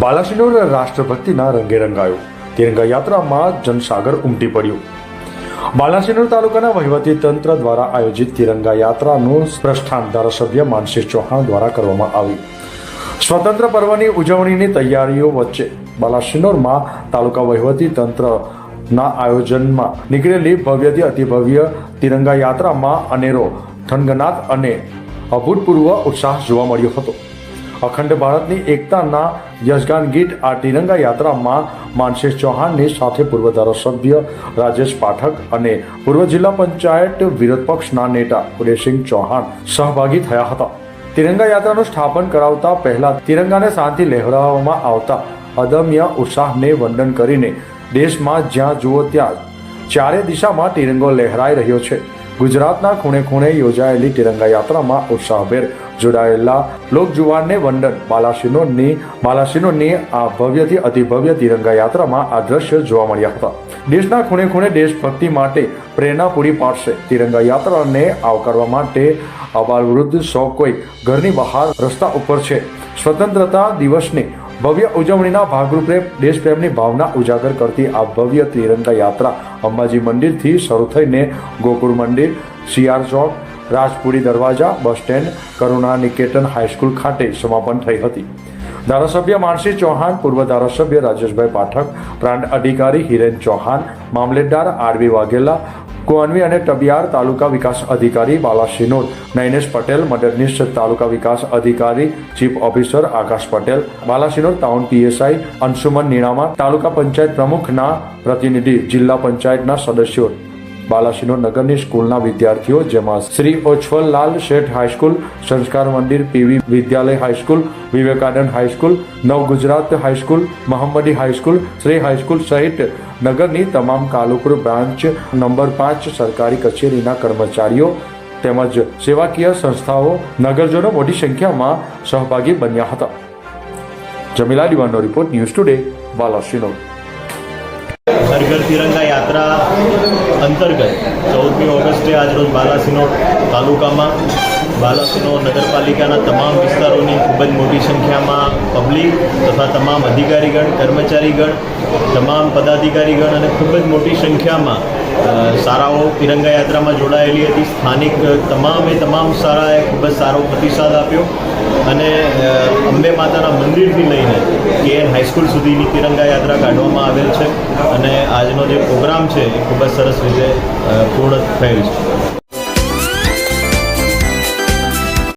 બાલાસિનોર રાષ્ટ્રભક્તિના રંગે રંગાયો તિરંગા યાત્રામાં જનસાગર ઉમટી પડ્યું. બાલાસિનોર તાલુકાના વહીવટી તંત્ર દ્વારા આયોજિત તિરંગા યાત્રાનું પ્રસ્થાન ધારાસભ્ય માનસિંહ ચૌહાણ દ્વારા કરવામાં આવ્યું. સ્વતંત્ર પર્વની ઉજવણીની તૈયારીઓ વચ્ચે બાલાસિનોરમાં તાલુકા વહીવટી તંત્રના આયોજનમાં નીકળેલી ભવ્યથી અતિભવ્ય તિરંગા યાત્રામાં અનેરો થનગનાથ અને અભૂતપૂર્વ ઉત્સાહ જોવા મળ્યો હતો. અખંડ ભારતની એકતાના યશગાન ગીત આ તિરંગા યાત્રામાં માનસેશ ચૌહાણની સાથે પૂર્વ ધારાસભ્ય રાજેશ પાઠક અને પૂર્વ જિલ્લા પંચાયત વિરોધ પક્ષના નેતા ઉદયસિંહ ચૌહાણ સહભાગી થયા હતા. તિરંગા યાત્રાનું સ્થાપન કરાવતા પહેલા તિરંગાને શાંતિ લહેરાવવામાં આવતા અદમ્ય ઉત્સાહને વંદન કરીને દેશમાં જ્યાં જુઓ ત્યાં ચારે દિશામાં તિરંગો લહેરાઈ રહ્યો છે. ગુજરાતના ખૂણે ખૂણે યોજાયેલી તિરંગા યાત્રામાં ઉત્સાહભેર જોડાયેલા લોકજુવાનને વંદન. બાલાસિનોરની બાલાસિનોરની આ ભવ્યથી અતિભવ્ય તિરંગા યાત્રામાં આ દ્રશ્ય જોવા મળ્યા હતા. દેશના ખૂણે ખૂણે દેશભક્તિ માટે પ્રેરણા પૂરી પાડશે. તિરંગા યાત્રાને આવકારવા માટે અબાલવૃદ્ધ સૌ કોઈ ઘરની બહાર રસ્તા ઉપર છે. સ્વતંત્રતા દિવસની ભવ્ય ઉજવણીના ભાગરૂપે દેશપ્રેમની ભાવના ઉજાગર કરતી આ ભવ્ય ત્રિરંગા યાત્રા અંબાજી મંદિરથી શરૂ થઈને ગોકુળ મંદિર સિયાર ચોક, રાજપુરી દરવાજા, bus stand, Karuna Niketan high school ખાતે સમાપન થઈ હતી. ધારાસભ્ય માનસી ચૌહાણ, પૂર્વ ધારાસભ્ય રાજેશભાઈ પાઠક, પ્રાંત અધિકારી હિરેન ચૌહાણ, મામલેદાર આરવી વાઘેલા, કુંવરવી અને ટબિયાર તાલુકા વિકાસ અધિકારી બાલાસિનોર નૈનેશ પટેલ, મદદનીશ તાલુકા વિકાસ અધિકારી chief officer Akash Patel Balasinor town PSI Anshuman Ninama, તાલુકા પંચાયત પ્રમુખના પ્રતિનિધિ જિલ્લા પંચાયતના સદસ્યો બાલાસિનોર નગરની સ્કૂલના વિદ્યાર્થીઓ, જેમાં Shri ઓછવલલાલ Sheth high school, Sanskar Mandir, PV Vidyalaya high school, Vivekanand high school, Nav Gujarat high school Mohammadi high school, Shri high school સહિત નગરની તમામ કાલુપુર બ્રાન્ચ નંબર પાંચ સરકારી કચેરીના કર્મચારીઓ તેમજ સેવાકીય સંસ્થાઓ નગરજનો મોટી સંખ્યામાં સહભાગી બન્યા હતા. Jamila Diwano report news today, Balasinor. Har Tiranga Yatra અંતર્ગત ચૌદમી ઓગસ્ટે આજરોજ બાલાસિનોર તાલુકામાં. બાલાસિનોર નગરપાલિકાના તમામ વિસ્તારોની ખૂબ જ મોટી સંખ્યામાં પબ્લિક તથા તમામ અધિકારીગણ, કર્મચારીગણ, તમામ પદાધિકારીગણ અને ખૂબ જ મોટી સંખ્યામાં શાળાઓ તિરંગા યાત્રામાં જોડાયેલી હતી. સ્થાનિક તમામે તમામ શાળાએ ખૂબ જ સારો પ્રતિસાદ આપ્યો અને અંબે માતાના મંદિરથી લઈને કેએન હાઈસ્કૂલ સુધીની તિરંગા યાત્રા કાઢવામાં આવેલ છે અને આજનો જે પ્રોગ્રામ છે એ ખૂબ જ સરસ રીતે પૂર્ણ થયેલ છે.